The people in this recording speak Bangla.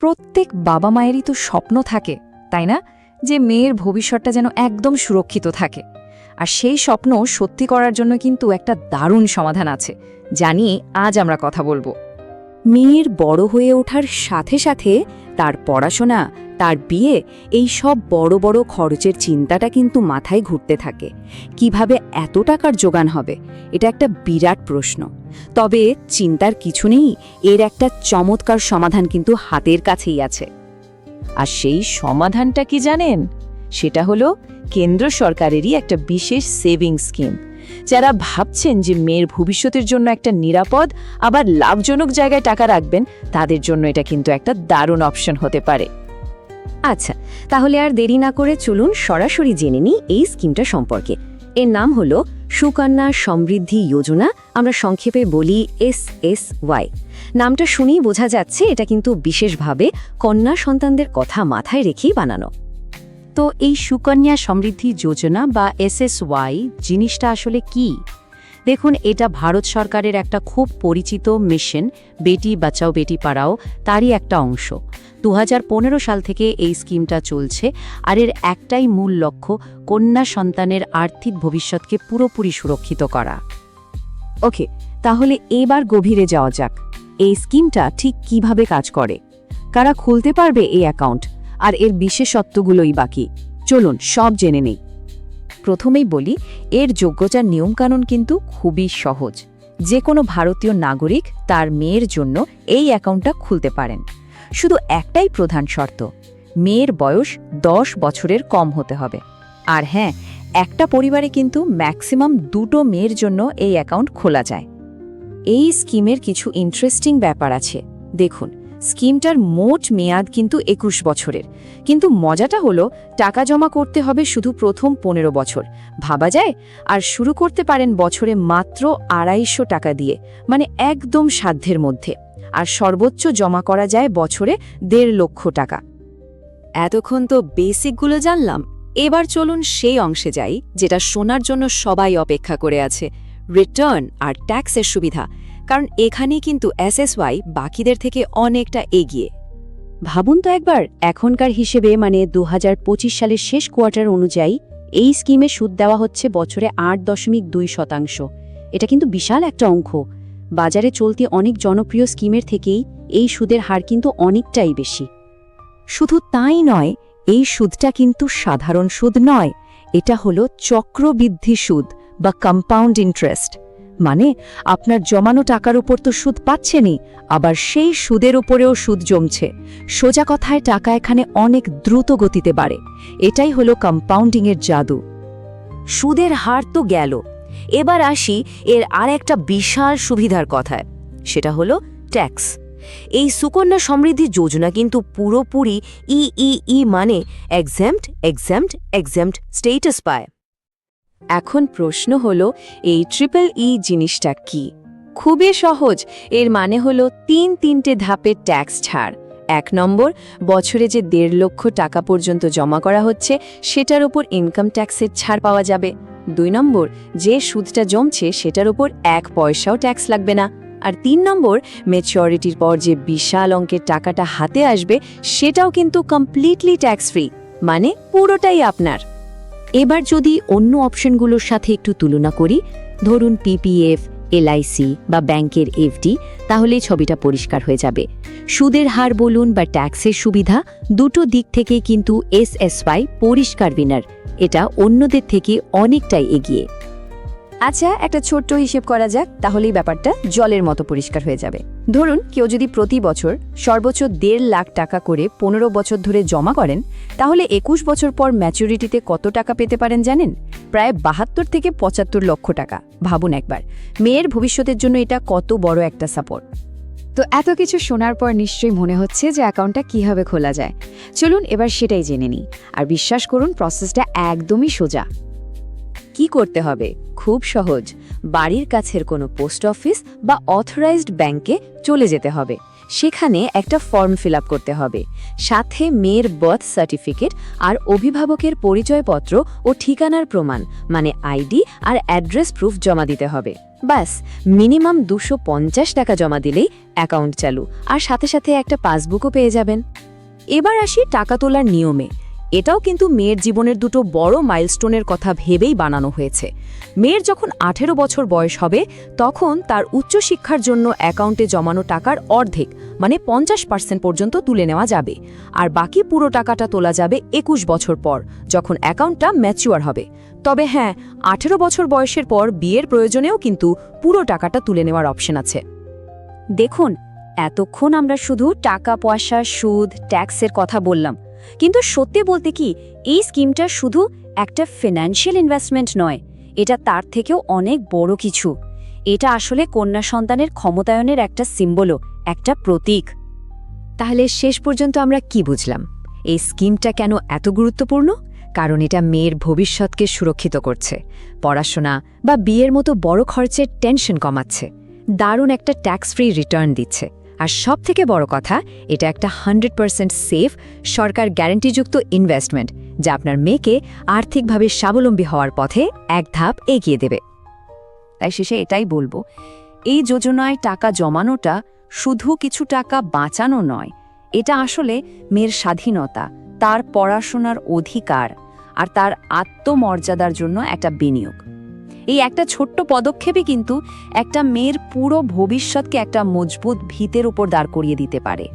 প্রত্যেক বাবা মায়েরই তো স্বপ্ন থাকে, তাই না? যে মেয়ের ভবিষ্যৎটা যেন একদম সুরক্ষিত থাকে। আর সেই স্বপ্ন সত্যি করার জন্য কিন্তু একটা দারুণ সমাধান আছে জানিয়ে আজ আমরা কথা বলব। মেয়ের বড় হয়ে ওঠার সাথে সাথে তার পড়াশোনা তার বিয়ে এই সব বড় বড় খরচের চিন্তাটা কিন্তু মাথায় ঘুরতে থাকে। কীভাবে এত টাকার যোগান হবে? এটা একটা বিরাট প্রশ্ন। তবে চিন্তার কিছু নেই, এর একটা চমৎকার সমাধান কিন্তু হাতের কাছেই আছে। আর সেই সমাধানটা কি জানেন? সেটা হলো কেন্দ্র সরকারেরই একটা বিশেষ সেভিং স্কিম যারা ভাবছেন যে মেয়ের ভবিষ্যতের জন্য একটা নিরাপদ, আবার লাভজনক জায়গায় টাকা রাখবেন, তাদের জন্য এটা কিন্তু একটা দারুণ অপশন হতে পারে। আচ্ছা তাহলে আর দেরি না করে চলুন সরাসরি জেনে নিই এই স্কিমটা সম্পর্কে। এর নাম হলো সুকন্যা সমৃদ্ধি যোজনা, আমরা সংক্ষেপে বলি এস এস ওয়াই। নামটা শুনেই বোঝা যাচ্ছে এটা কিন্তু বিশেষভাবে কন্যা সন্তানদের কথা মাথায় রেখেই বানানো। তো এই সুকন্যা সমৃদ্ধি যোজনা বা এসএসওয়াই জিনিসটা আসলে কি? দেখুন, এটা ভারত সরকারের একটা খুব পরিচিত মিশন, বেটি বাঁচাও, বেটি পাড়াও, তারই একটা অংশ। দু হাজার পনেরো সাল থেকে এই স্কিমটা চলছে আর এর একটাই মূল লক্ষ্য কন্যা সন্তানের আর্থিক ভবিষ্যৎকে পুরোপুরি সুরক্ষিত করা। ওকে, তাহলে এবার গভীরে যাওয়া যাক। এই স্কিমটা ঠিক কীভাবে কাজ করে? কারা খুলতে পারবে এই অ্যাকাউন্ট? আর এর বিশেষত্বগুলোই বাকি? চলুন, সব জেনে নেই। প্রথমেই বলি, এর যোগ্যতার নিয়মকানুন কিন্তু খুবই সহজ। যে কোনো ভারতীয় নাগরিক তার মেয়ের জন্য এই অ্যাকাউন্টটা খুলতে পারেন। শুধু একটাই প্রধান শর্ত, মেয়ের বয়স দশ বছরের কম হতে হবে। আর হ্যাঁ একটা পরিবারে কিন্তু ম্যাক্সিমাম দুটো মেয়ের জন্য এই অ্যাকাউন্ট খোলা যায়। এই স্কিমের কিছু ইন্টারেস্টিং ব্যাপার আছে। দেখুন স্কিমটার মোট মেয়াদ কিন্তু একুশ বছরের। কিন্তু মজাটা হলো, টাকা জমা করতে হবে শুধু প্রথম পনেরো বছর। ভাবা যায়? আর শুরু করতে পারেন বছরে মাত্র আড়াইশো টাকা দিয়ে মানে একদম সাধ্যের মধ্যে। আর সর্বোচ্চ জমা করা যায় বছরে দেড় লক্ষ টাকা। এতক্ষণ তো বেসিকগুলো জানলাম। এবার চলুন সেই অংশে যাই, যেটা শোনার জন্য সবাই অপেক্ষা করে আছে। রিটার্ন আর ট্যাক্সের সুবিধা। কারণ এখানে কিন্তু এসএসওয়াই বাকিদের থেকে অনেকটা এগিয়ে। ভাবুন তো একবার, এখনকার হিসেবে মানে দু হাজার পঁচিশ সালের শেষ কোয়ার্টার অনুযায়ী এই স্কিমে সুদ দেওয়া হচ্ছে বছরে আট দশমিক দুই শতাংশ। এটা কিন্তু বিশাল একটা অঙ্ক। বাজারে চলতি অনেক জনপ্রিয় স্কিমের থেকেই এই সুদের হার কিন্তু অনেকটাই বেশি। শুধু তাই নয়, এই সুদটা কিন্তু সাধারণ সুদ নয়, এটা হলো চক্রবৃদ্ধি সুদ বা কম্পাউন্ড ইন্টারেস্ট মানে আপনার জমানো টাকার উপর তো সুদ পাচ্ছেনই, আবার সেই সুদের উপরেও সুদ জমছে। সোজা কথায় টাকা এখানে অনেক দ্রুত গতিতে বাড়ে। এটাই হলো কম্পাউন্ডিংয়ের জাদু। সুদের হার তো গেল। এবার আসি এর আর একটা বিশাল সুবিধার কথায়। সেটা হলো ট্যাক্স এই সুকন্যা সমৃদ্ধি যোজনা কিন্তু পুরোপুরি ইই মানে এক্সাম্পড এক্সাম্পড এক্সাম্পড স্টেটাস পায়। এখন প্রশ্ন হলো, এই ট্রিপল ই জিনিসটা কি? খুবই সহজ, এর মানে হলো তিন তিনটে ধাপের ট্যাক্স ছাড়। এক নম্বর, বছরে যে দেড় লক্ষ টাকা পর্যন্ত জমা করা হচ্ছে, সেটার উপর ইনকাম ট্যাক্সের ছাড় পাওয়া যাবে। দুই নম্বর, যে সুদটা জমছে, সেটার উপর এক পয়সাও ট্যাক্স লাগবে না। আর তিন নম্বর মেচিওরিটির পর যে বিশাল অঙ্কের টাকাটা হাতে আসবে, সেটাও কিন্তু কমপ্লিটলি ট্যাক্স ফ্রি মানে পুরোটাই আপনার। এবার যদি অন্য অপশনগুলোর সাথে একটু তুলনা করি, ধরুন পিপিএফ এলআইসি বা ব্যাংকের এফডি তাহলে ছবিটা পরিষ্কার হয়ে যাবে। সুদের হার বলুন বা ট্যাক্সের সুবিধা, দুটো দিক থেকে কিন্তু এসএসওয়াই পরিষ্কার উইনার এটা অন্যদের থেকে অনেকটাই এগিয়ে। আচ্ছা একটা ছোট্ট হিসেব করা যাক, তাহলেই ব্যাপারটা জলের মতো পরিষ্কার হয়ে যাবে। ধরুন, কেউ যদি প্রতি বছর সর্বোচ্চ দেড় লাখ টাকা করে পনেরো বছর ধরে জমা করেন, তাহলে একুশ বছর পর ম্যাচুরিটিতে কত টাকা পেতে পারেন জানেন? প্রায় বাহাত্তর থেকে পঁচাত্তর লক্ষ টাকা। ভাবুন একবার, মেয়ের ভবিষ্যতের জন্য এটা কত বড় একটা সাপোর্ট তো এত কিছু শোনার পর নিশ্চয়ই মনে হচ্ছে যে অ্যাকাউন্টটা কীভাবে খোলা যায়। চলুন এবার সেটাই জেনে নিই। আর বিশ্বাস করুন প্রসেসটা একদমই সোজা। কি করতে হবে? খুব সহজ। বাড়ির কাছের কোনো পোস্ট অফিস বা অথরাইজড ব্যাংকে চলে যেতে হবে। সেখানে একটা ফর্ম ফিল করতে হবে। সাথে মেয়ের বার্থ সার্টিফিকেট আর অভিভাবকের পরিচয়পত্র ও ঠিকানার প্রমাণ মানে আইডি আর অ্যাড্রেস প্রুফ জমা দিতে হবে। ব্যাস, মিনিমাম দুশো টাকা জমা দিলেই অ্যাকাউন্ট চালু। আর সাথে সাথে একটা পাসবুকও পেয়ে যাবেন। এবার আসি টাকা তোলার নিয়মে। এটাও কিন্তু মেয়ের জীবনের দুটো বড় মাইলস্টোনের কথা ভেবেই বানানো হয়েছে। মেয়ের যখন আঠেরো বছর বয়স হবে, তখন তার উচ্চশিক্ষার জন্য অ্যাকাউন্টে জমানো টাকার অর্ধেক মানে পঞ্চাশ পার্সেন্ট পর্যন্ত তুলে নেওয়া যাবে। আর বাকি পুরো টাকাটা তোলা যাবে একুশ বছর পর, যখন অ্যাকাউন্টটা ম্যাচিউর হবে। তবে হ্যাঁ আঠেরো বছর বয়সের পর বিয়ের প্রয়োজনেও কিন্তু পুরো টাকাটা তুলে নেওয়ার অপশন আছে। দেখুন, এতক্ষণ আমরা শুধু টাকা, পয়সা, সুদ, ট্যাক্সের কথা বললাম। কিন্তু সত্যি বলতে কি, এই স্কিমটা শুধু একটা ফিনান্সিয়াল ইনভেস্টমেন্ট নয়, এটা তার থেকেও অনেক বড় কিছু। এটা আসলে কন্যা সন্তানের ক্ষমতায়নের একটা সিম্বলও একটা প্রতীক। তাহলে শেষ পর্যন্ত আমরা কি বুঝলাম? এই স্কিমটা কেন এত গুরুত্বপূর্ণ? কারণ এটা মেয়ের ভবিষ্যৎকে সুরক্ষিত করছে। পড়াশোনা বা বিয়ের মতো বড় খরচের টেনশন কমাচ্ছে। দারুণ একটা ট্যাক্স ফ্রি রিটার্ন দিচ্ছে। আর সব থেকে বড় কথা, এটা একটা হান্ড্রেড পার্সেন্ট সেফ, সরকার গ্যারান্টিযুক্ত ইনভেস্টমেন্ট, যা আপনার মেয়েকে আর্থিকভাবে স্বাবলম্বী হওয়ার পথে এক ধাপ এগিয়ে দেবে। তাই শেষে এটাই বলব, এই যোজনায় টাকা জমানোটা শুধু কিছু টাকা বাঁচানো নয়, এটা আসলে মেয়ের স্বাধীনতা, তার পড়াশোনার অধিকার আর তার আত্মমর্যাদার জন্য একটা বিনিয়োগ। এই একটা ছোট্ট পদক্ষেপই কিন্তু একটা মেয়ের পুরো ভবিষ্যৎকে একটা মজবুত ভিতের উপর দাঁড় করিয়ে দিতে পারে।